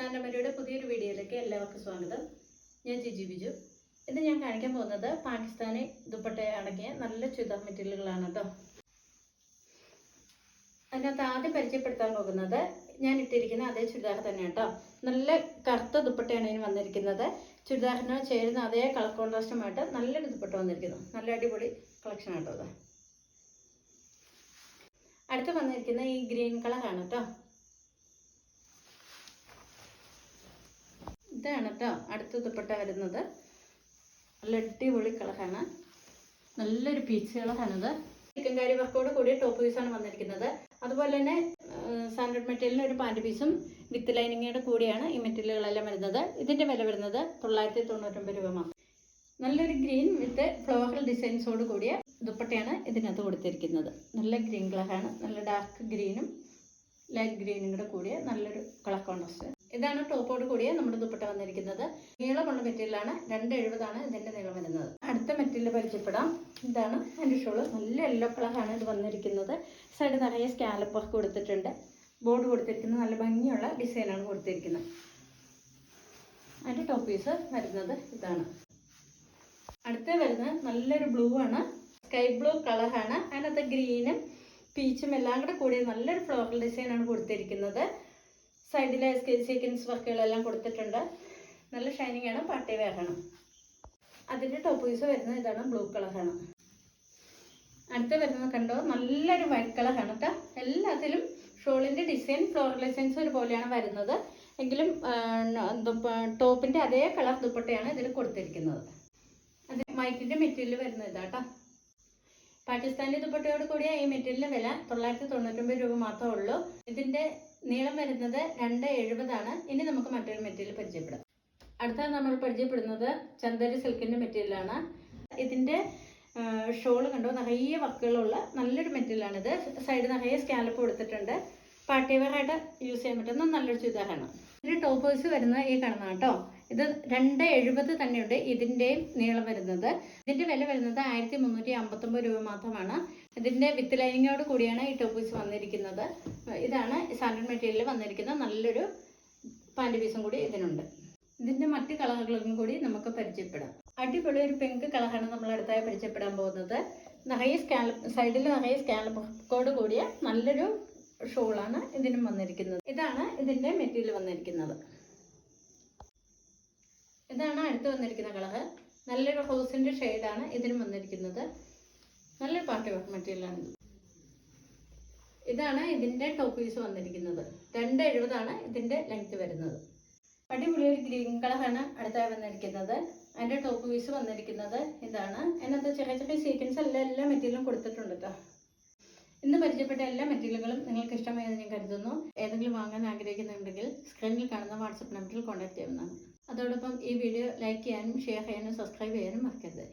സാൻഡമരിയുടെ പുതിയൊരു വീഡിയോയിലേക്ക് എല്ലാവർക്കും സ്വാഗതം. ഞാൻ ജിജി ബിജു. ഇന്ന് ഞാൻ കാണിക്കാൻ പോകുന്നത് പാകിസ്ഥാനി ദുപ്പട്ട അടങ്ങിയ നല്ല ചുരിദാർ മെറ്റീരിയലുകളാണ് കേട്ടോ. അതിനകത്ത് ആദ്യം പരിചയപ്പെടുത്താൻ പോകുന്നത് ഞാൻ ഇട്ടിരിക്കുന്ന അതേ ചുരിദാർ തന്നെ കേട്ടോ. നല്ല കറുത്ത ദുപ്പട്ടയാണ് ഇതിന് വന്നിരിക്കുന്നത്. ചുരിദാറിന് ചേരുന്ന അതേ കളർ കോൺട്രാസ്റ്റുമായിട്ട് നല്ലൊരു ദുപ്പട്ട വന്നിരിക്കുന്നു. നല്ല അടിപൊളി കളക്ഷൻ കേട്ടോ അത്. അടുത്ത് വന്നിരിക്കുന്ന ഈ ഗ്രീൻ കളറാണ് കേട്ടോ ഇതാണ് കേട്ടോ അടുത്ത ദുപ്പട്ട വരുന്നത്. നല്ല അടിപൊളി കളറാണ് നല്ലൊരു പീച്ച് കളറാണിത് ചിക്കൻ കാരി വർക്കോട് കൂടിയ ടോപ്പ് പീസാണ് വന്നിരിക്കുന്നത്. അതുപോലെ തന്നെ സാൻഡ്രഡ് മെറ്റീരിയലിന് ഒരു പാന്റ് പീസും വിത്ത് ലൈനിങ്ങോട് കൂടിയാണ് ഈ മെറ്റീരിയലുകളെല്ലാം വരുന്നത്. ഇതിന്റെ വില വരുന്നത് തൊള്ളായിരത്തി തൊണ്ണൂറ്റൊമ്പത് രൂപ മാത്രം. നല്ലൊരു ഗ്രീൻ വിത്ത് ഫ്ലോറൽ ഡിസൈൻസോട് കൂടിയ ദുപ്പട്ടയാണ് ഇതിനകത്ത് കൊടുത്തിരിക്കുന്നത്. നല്ല ഗ്രീൻ കളറാണ് നല്ല ഡാർക്ക് ഗ്രീനും ലൈറ്റ് ഗ്രീനും കൂടെ കൂടിയ നല്ലൊരു കളർ ഇതാണ് ടോപ്പോട് കൂടിയ നമ്മുടെ ദുപ്പട്ട വന്നിരിക്കുന്നത്. നീളമുള്ള മെറ്റീരിയലാണ്. രണ്ട് എഴുപതാണ് ഇതിന്റെ നീളം വരുന്നത്. അടുത്ത മെറ്റീരിയൽ പരിചയപ്പെടാം. ഇതാണ് എന്റെ ഷോൾ. നല്ല യെല്ലോ കളറാണ് ഇത് വന്നിരിക്കുന്നത്. സൈഡ് നിറയെ സ്കാലപ്പ് വർക്ക് കൊടുത്തിട്ടുണ്ട്. ബോർഡ് കൊടുത്തിരിക്കുന്നത്. നല്ല ഭംഗിയുള്ള ഡിസൈനാണ് കൊടുത്തിരിക്കുന്നത്. അതിന്റെ ടോപ്പ് പീസ് വരുന്നത് ഇതാണ്. അടുത്ത വരുന്നത് നല്ലൊരു ബ്ലൂ ആണ്. സ്കൈ ബ്ലൂ കളറാണ് അതിനകത്ത് ഗ്രീനും പീച്ചും എല്ലാം കൂടെ കൂടിയ നല്ലൊരു ഫ്ലോറൽ ഡിസൈനാണ് കൊടുത്തിരിക്കുന്നത്. സൈഡിലെ സീക്വൻസ് വർക്കുകളെല്ലാം കൊടുത്തിട്ടുണ്ട്. നല്ല ഷൈനിങ് ആണ് പാർട്ടി വെയർ ആണ് അതിന്റെ ടോപ്പ് പീസ് വരുന്നത് ഇതാണ് ബ്ലൂ കളറാണ് അടുത്ത് വരുന്നത് കണ്ടോ നല്ലൊരു വൈറ്റ് കളറാണ് കേട്ടോ എല്ലാത്തിലും ഷോളിന്റെ ഡിസൈൻ ഫ്ലോറൽ ഡിസൈൻസ് ഒരുപോലെയാണ് വരുന്നത്. എങ്കിലും ടോപ്പിന്റെ അതേ കളർ ദുപ്പട്ടയാണ് ഇതിൽ കൊടുത്തിരിക്കുന്നത്. അത് വൈറ്റിന്റെ മെറ്റീരിയൽ വരുന്നത് ഇതാട്ടോ പാകിസ്ഥാനി ദുപ്പട്ടയോട് കൂടിയ ഈ മെറ്റീരിയലിന്റെ വില തൊള്ളായിരത്തി തൊണ്ണൂറ്റൊമ്പത് രൂപ മാത്രമേ ഉള്ളൂ. ഇതിന്റെ നീളം വരുന്നത് രണ്ട് എഴുപതാണ്. ഇനി നമുക്ക് മറ്റൊരു മെറ്റീരിയൽ പരിചയപ്പെടാം. അടുത്ത നമ്മൾ പരിചയപ്പെടുന്നത് ചന്ദരി സിൽക്കിന്റെ മെറ്റീരിയലാണ്. ഇതിന്റെ ഷോൾ കണ്ടോ? നിറയെ വർക്കുകളുള്ള നല്ലൊരു മെറ്റീരിയലാണിത്. സൈഡ് നിറയെ സ്കാലപ്പ് കൊടുത്തിട്ടുണ്ട്. പാർട്ടി യൂസ് ചെയ്യാൻ പറ്റുന്ന നല്ലൊരു ചുരിദാറാണ്. ഇതിന്റെ ടോപ്പേഴ്സ് വരുന്നത് ഈ കാണുന്ന കേട്ടോ. ഇത് രണ്ട് എഴുപത് തന്നെയുണ്ട് ഇതിന്റെയും നീളം വരുന്നത്. ഇതിന്റെ വില വരുന്നത് ആയിരത്തി മുന്നൂറ്റി അമ്പത്തൊമ്പത് രൂപ മാത്രമാണ്. ഇതിന്റെ വിത്ത് ലൈനിങ്ങോട് കൂടിയാണ് ഈ ടോപ്പ് പീസ് വന്നിരിക്കുന്നത്. ഇതാണ് സാൻഡൽ മെറ്റീരിയലിൽ വന്നിരിക്കുന്ന നല്ലൊരു പാന്റ് പീസും കൂടി ഇതിനുണ്ട്. ഇതിന്റെ മറ്റ് കളറുകളും കൂടി നമുക്ക് പരിചയപ്പെടാം. അടിപൊളി ഒരു പിങ്ക് കളറാണ് നമ്മൾ അടുത്തായി പരിചയപ്പെടാൻ പോകുന്നത്. നിറയെ സ്കാലപ്പ് സൈഡിൽ നിറയെ സ്കാലപ്പോട് കൂടിയ നല്ലൊരു ഷോളാണ് ഇതിനും വന്നിരിക്കുന്നത്. ഇതാണ് ഇതിന്റെ മെറ്റീരിയൽ വന്നിരിക്കുന്നത്. അടുത്ത് വന്നിരിക്കുന്ന കളർ നല്ലൊരു ഹൗസിന്റെ ഷെയ്ഡാണ് ഇതിനും വന്നിരിക്കുന്നത്. നല്ലൊരു പാർട്ടി വർക്ക് മെറ്റീരിയലാണ് ഇതാണ് ഇതിന്റെ ടോപ്പ് പീസ് വന്നിരിക്കുന്നത്. രണ്ട് എഴുപതാണ് ഇതിന്റെ ലെങ്ത് വരുന്നത്. അടിപൊളി ഒരു ഗ്രീൻ കളറാണ് അടുത്തായി വന്നിരിക്കുന്നത്. അതിന്റെ ടോപ്പ് പീസ് വന്നിരിക്കുന്നത് ഇതാണ്. അതിനകത്ത് ചെറിയ ചെറിയ സീക്വൻസ് എല്ലാം എല്ലാ മെറ്റീരിയലും കൊടുത്തിട്ടുണ്ട് കേട്ടോ ഇന്ന് പരിചയപ്പെട്ട എല്ലാ മെറ്റീരിയലുകളും നിങ്ങൾക്ക് ഇഷ്ടമായെന്ന് ഞാൻ കരുതുന്നു. ഏതെങ്കിലും വാങ്ങാൻ ആഗ്രഹിക്കുന്നുണ്ടെങ്കിൽ സ്ക്രീനിൽ കാണുന്ന വാട്സപ്പ് നമ്പറിൽ കോൺടാക്ട് ചെയ്യാവുന്നതാണ്. അതോടൊപ്പം ഈ വീഡിയോ ലൈക്ക് ചെയ്യാനും ഷെയർ ചെയ്യാനും സബ്സ്ക്രൈബ് ചെയ്യാനും മറക്കരുത്.